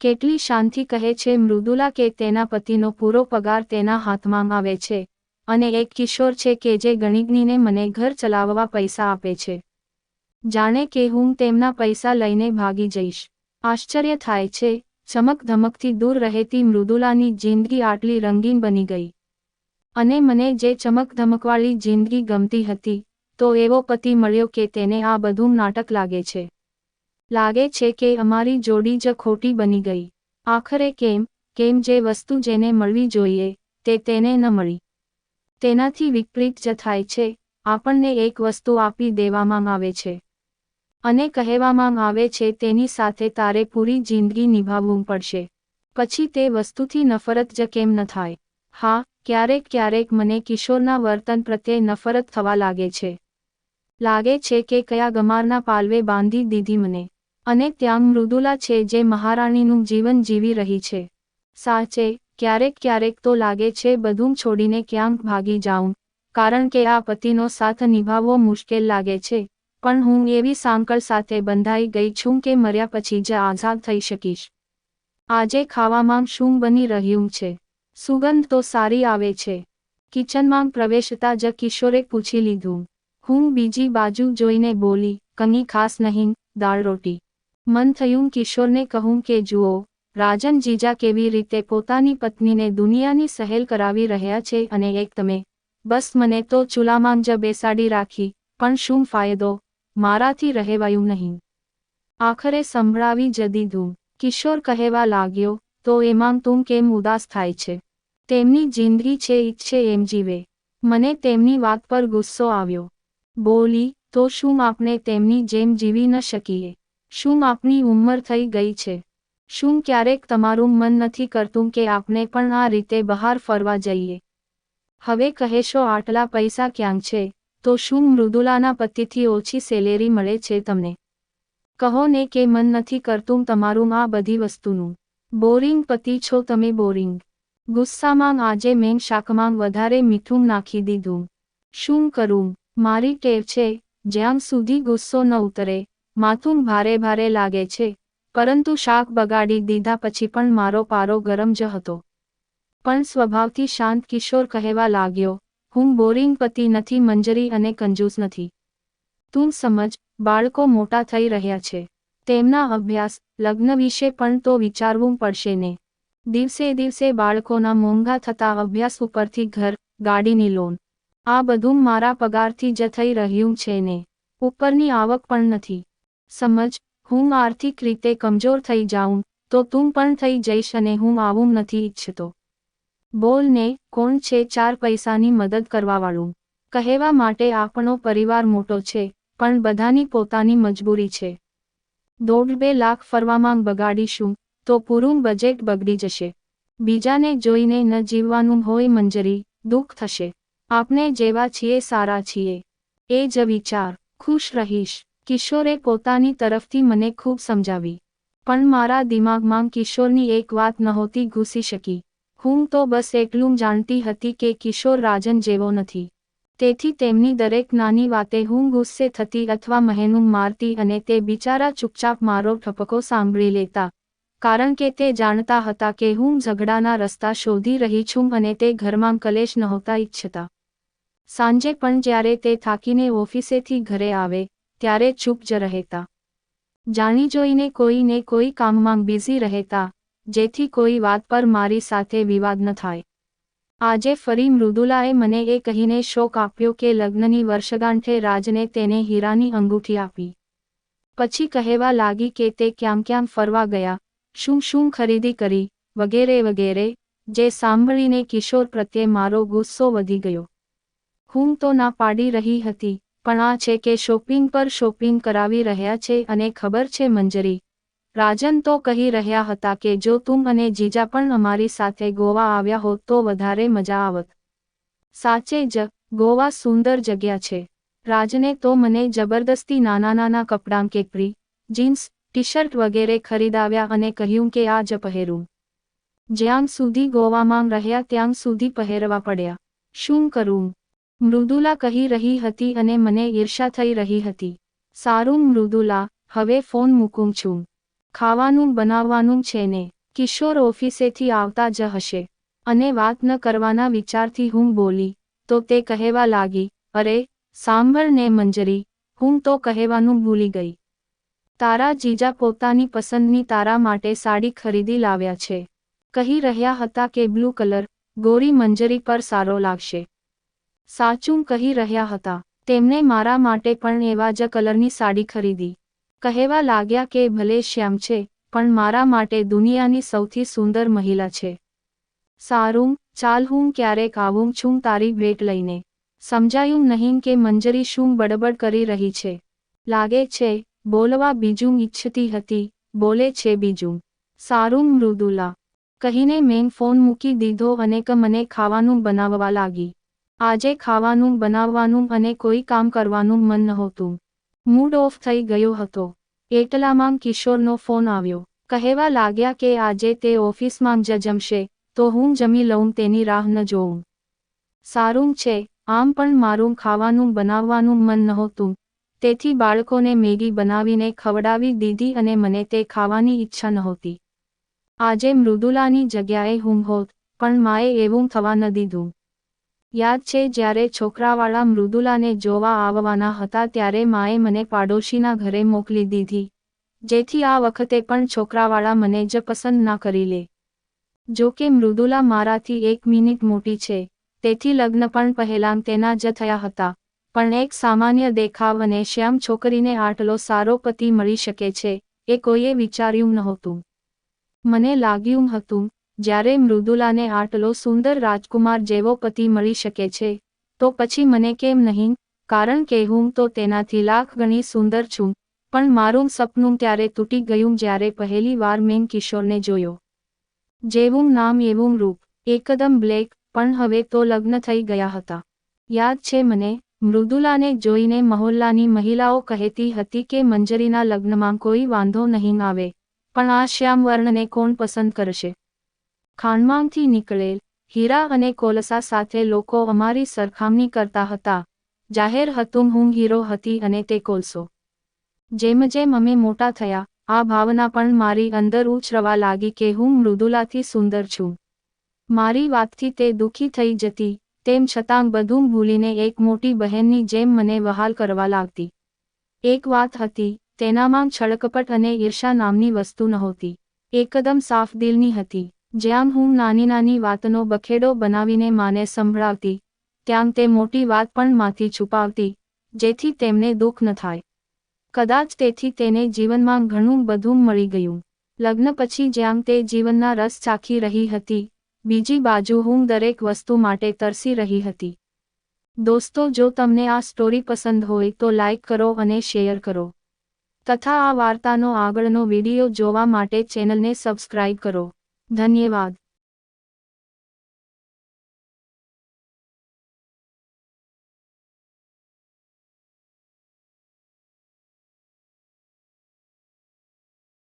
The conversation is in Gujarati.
કેટલી શાંતિ કહે છે મૃદુલા કે તેના પતિનો પૂરો પગાર તેના હાથમાં આવે છે અને એક કિશોર છે કે જે ગણીગણીને મને ઘર ચલાવવા પૈસા આપે છે. જાણે કે હું તેમના પૈસા લઈને ભાગી જઈશ. આશ્ચર્ય થાય છે ચમક ધમકથી દૂર રહેતી મૃદુલાની જિંદગી આટલી રંગીન બની ગઈ. અને મને જે ચમક ધમકવાળી જિંદગી ગમતી હતી, તો એવો પતિ મળ્યો કે તેને આ બધું નાટક લાગે છે. લાગે છે કે અમારી જોડી જ ખોટી બની ગઈ. આખરે કેમ કેમ જે વસ્તુ જેને મળવી જોઈએ, તે તેને ન મળી. તેનાથી વિપરીત જ થાય છે, આપણને એક વસ્તુ આપી દેવામાં આવે છે. અને કહેવામાં આવે છે તેની સાથે તારે પૂરી જિંદગી નિભાવવું પડશે. પછી તે વસ્તુથી નફરત જ કેમ ન થાય? હા, ક્યારેક ક્યારેક મને કિશોરના વર્તન પ્રત્યે નફરત થવા લાગે છે. લાગે છે કે કયા ગમારના પાલવે બાંધી દીધી મને. અને ત્યાં મૃદુલા છે જે મહારાણીનું જીવન જીવી રહી છે. સાચે, ક્યારેક ક્યારેક તો લાગે છે બધું છોડીને ક્યાંક ભાગી જાઉં, કારણ કે આ પતિનો સાથ નિભાવવો મુશ્કેલ લાગે છે. પણ હું એવી સાંકળ સાથે બંધાઈ ગઈ છું કે મર્યા પછી જ આઝાદ થઈ શકીશ. આજે ખાવામાં શું બની રહ્યું છે? સુગંધ તો સારી આવે છે. કિચનમાં પ્રવેશતા જ કિશોરે પૂછી લીધું. હું બીજી બાજુ જોઈને બોલી, કંઈ ખાસ નહીં, દાળ રોટી. મન થયું કિશોરને કહું કે, જુઓ, રાજન જીજા કેવી રીતે પોતાની પત્નીને દુનિયાની સહેલ કરાવી રહ્યા છે અને એક તમે. બસ મને તો ચૂલામાં જ બેસાડી રાખી, પણ શું ફાયદો? મારાથી રહેવાયું નહીં. આખરે સંભળાવી જ દીધું કિશોર કહેવા લાગ્યો, તો એમાં તું કેમ ઉદાસ થાય છે? તેમની જિંદગી છે ઈચ્છે એમ જીવે. મને તેમની વાત પર ગુસ્સો આવ્યો. બોલી, તો શું આપણે તેમની જેમ જીવી ન શકીએ? શું આપની ઉંમર થઈ ગઈ છે? શું ક્યારેક તમારું મન નથી કરતું કે આપણે પણ આ રીતે બહાર ફરવા જઈએ? હવે કહેશો આટલા પૈસા ક્યાં છે? તો શું મૃદુલાના પતિથી ઓછી સેલેરી મળે છે તમને? કહો ને કે મન નથી કરતું તમારું આ બધી વસ્તુનું. બોરિંગ પતિ છો તમે બોરિંગ. ગુસ્સામાં આજે મેં શાકમાં વધારે મીઠું નાખી દીધું. શું કરું? મારી ટેવ છે, જ્યાં સુધી ગુસ્સો ન ઉતરે. માથું ભારે ભારે લાગે છે. પરંતુ શાક બગાડી દીધા પછી પણ મારો પારો ગરમ જ હતો. પણ સ્વભાવથી શાંત કિશોર કહેવા લાગ્યો, હું બોરિંગ પતિ નથી, મંજરી અને કંજૂસ નથી. તું સમજ, બાળકો મોટા થઈ રહ્યા છે. તેમના અભ્યાસ, લગ્ન વિશે પણ તો વિચારવું પડશે ને. દિવસે દિવસે બાળકોના મોંઘા થતા અભ્યાસ ઉપરથી ઘર, ગાડીની લોન. આ બધું મારા પગારથી જ થઈ રહ્યું છે ને. ઉપરની આવક પણ નથી. સમજ, હું આર્થિક રીતે કમજોર થઈ જાઉં, તો તું પણ થઈ જઈશ અને હું આવું નથી ઈચ્છતો. બોલને કોણ છે ચાર પૈસાની મદદ કરવાવાળું? કહેવા માટે આપણો પરિવાર મોટો છે, પણ બધાની પોતાની મજબૂરી છે. દોઢ બે લાખ ફરવામાં બગાડીશું, તો પૂરું બજેટ બગડી જશે. બીજાને જોઈને ન જીવવાનું હોય મંજરી, દુઃખ થશે. આપણે જેવા છીએ સારા છીએ. એ જ વિચાર. ખુશ રહીશ. કિશોરે પોતાની તરફથી મને ખૂબ સમજાવી. પણ મારા દિમાગમાં કિશોરની એક વાત નહોતી ઘૂસી શકી. હું તો બસ એકલું જાણતી હતી કે કિશોર રાજન જેવો નથી. તેથી તેમની દરેક નાની વાતે હું ગુસ્સે થતી અથવા મહેનું મારતી અને તે બિચારા ચૂપચાપ મારો ઠપકો સાંભળી લેતા. કારણ કે તે જાણતા હતા કે હું ઝઘડાના રસ્તા શોધી રહી છું અને તે ઘરમાં કલેશ નહોતા ઈચ્છતા. સાંજે પણ જ્યારે તે થાકીને ઓફિસેથી ઘરે આવે ત્યારે ચૂપ જ રહેતા. જાણી જોઈને કોઈને કોઈ કામમાં બિઝી રહેતા, જેથી કોઈ વાત પર મારી સાથે વિવાદ ન થાય. આજે ફરી મૃદુલાએ મને એ કહીને શોક આપ્યો કે લગ્નની વર્ષગાંઠે રાજને તેને હીરાની અંગૂઠી આપી. પછી કહેવા લાગી કે તે ક્યાં ક્યાં ફરવા ગયા, શું શું ખરીદી કરી, વગેરે વગેરે, જે સાંભળીને કિશોર પ્રત્યે મારો ગુસ્સો વધી ગયો. હું તો ના પાડી રહી હતી પણ આ છે કે શોપિંગ પર શોપિંગ કરાવી રહ્યા છે અને ખબર છે મંજરી. રાજન તો કહી રહ્યા હતા કે જો તું અને જીજા પણ અમારી સાથે ગોવા આવ્યા હોત તો વધારે મજા આવત. સાચે જ, ગોવા સુંદર જગ્યા છે. રાજને તો મને જબરદસ્તી નાના નાના કપડાં કેપરી જીન્સ ટી શર્ટ વગેરે ખરીદાવ્યા અને કહ્યું કે આ જ પહેરું. જ્યાં સુધી ગોવામાં રહ્યા ત્યાં સુધી પહેરવા પડ્યા. શું કરું? મૃદુલા કહી રહી હતી અને મને ઈર્ષા થઈ રહી હતી. સારું મૃદુલા, હવે ફોન મૂકું છું. ખાવાનું બનાવવાનું છે ને, કિશોર ઓફિસેથી આવતા જ હશે. અને વાત ન કરવાના વિચારથી હું બોલી, તો તે કહેવા લાગી, અરે, સાંભળ ને મંજરી, હું તો કહેવાનું ભૂલી ગઈ. તારા જીજા પોતાની પસંદની તારા માટે સાડી ખરીદી લાવ્યા છે. કહી રહ્યા હતા કે બ્લુ કલર, ગોરી મંજરી પર સારો લાગશે. સાચું કહી રહ્યા હતા. તેમણે મારા માટે પણ એવા જ કલરની સાડી ખરીદી. કહેવા લાગ્યા કે ભલે શ્યામ છે, પણ મારા માટે દુનિયાની સૌથી સુંદર મહિલા છે. સારું, ચાલ હું ક્યારેક આવું છું તારી ભેટ લઈને. સમજાયું નહીં કે મંજરી શું બડબડ કરી રહી છે. લાગે છે, બોલવા બીજું ઈચ્છતી હતી, બોલે છે બીજું. સારું મૃદુલા કહીને મેં ફોન મૂકી દીધો અને મને ખાવાનું બનાવવા લાગી. આજે ખાવાનું બનાવવાનું અને કોઈ કામ કરવાનું મન નહોતું. મૂડ ઓફ થઈ ગયો હતો. એટલામાં કિશોરનો ફોન આવ્યો. કહેવા લાગ્યા કે આજે તે ઓફિસમાં જ જમશે, તો હું જમી લઉં, તેની રાહ ન જોઉં. સારું છે, આમ પણ મારું ખાવાનું બનાવવાનું મન નહોતું. તેથી બાળકોને મેગી બનાવીને ખવડાવી દીધી અને મને તે ખાવાની ઈચ્છા નહોતી. આજે મૃદુલાની જગ્યાએ હું હોત, પણ માએ એવું થવા ન દીધું. યાદ છે, જ્યારે છોકરાવાળા મૃદુલાને જોવા આવવાના હતા, ત્યારે માએ મને પાડોશીના ઘરે મોકલી દીધી, જેથી આ વખતે પણ છોકરાવાળા મને જ પસંદ ના કરી લે. જો કે મૃદુલા મારાથી એક મિનિટ મોટી છે, તેથી લગ્ન પણ પહેલાં તેના જ થયા હતા, પણ એક સામાન્ય દેખાવ અને શ્યામ છોકરીને આટલો સારો પતિ મળી શકે છે, એ કોઈએ વિચાર્યું નહોતું. મને લાગ્યું હતું જ્યારે મૃદુલાને આટલો સુંદર રાજકુમાર જેવો પતિ મળી શકે છે, તો પછી મને કેમ નહીં? કારણ કે હું તો તેનાથી લાખ ગણી સુંદર છું, પણ મારું સપનું ત્યારે તૂટી ગયું જ્યારે પહેલી વાર મેં કિશોરને જોયો. જેવું નામ એવું રૂપ, એકદમ બ્લેક, પણ હવે તો લગ્ન થઈ ગયા હતા. યાદ છે મને, મૃદુલાને જોઈને મહોલ્લાની મહિલાઓ કહેતી હતી કે મંજરીના લગ્નમાં કોઈ વાંધો નહીં આવે, પણ આ શ્યામવર્ણને કોણ પસંદ કરશે? ખાંડમાંથી નીકળેલ હીરા અને કોલસા સાથે લોકો અમારી સરખામણી કરતા હતા. જાહેર હતું હું હીરો હતી અને તે કોલસો. જેમ જેમ અમે મોટા થયા, આ ભાવના પણ મારી અંદર ઉછરવા લાગી કે હું મૃદુલાથી સુંદર છું. મારી વાતથી તે દુઃખી થઈ જતી, તેમ છતાં બધું ભૂલીને એક મોટી બહેનની જેમ મને વહાલ કરવા લાગતી. એક વાત હતી, તેનામાં છળકપટ અને ઈર્ષા નામની વસ્તુ નહોતી. એકદમ સાફ દિલની હતી. જ્યાં હું નાની નાની વાતનો બખેડો બનાવીને માને સંભળાવતી, ત્યાં તે મોટી વાત પણ માંથી છુપાવતી, જેથી તેમને દુઃખ ન થાય. કદાચ તેથી તેને જીવનમાં ઘણું બધું મળી ગયું. લગ્ન પછી જ્યાં તે જીવનના રસ ચાખી રહી હતી, બીજી બાજુ હું દરેક વસ્તુ માટે તરસી રહી હતી. દોસ્તો, જો તમને આ સ્ટોરી પસંદ હોય તો લાઇક કરો અને શેર કરો. તથા આ વાર્તાનો આગળનો વીડિયો જોવા માટે ચેનલને સબસ્ક્રાઇબ કરો. ધન્યવાદ.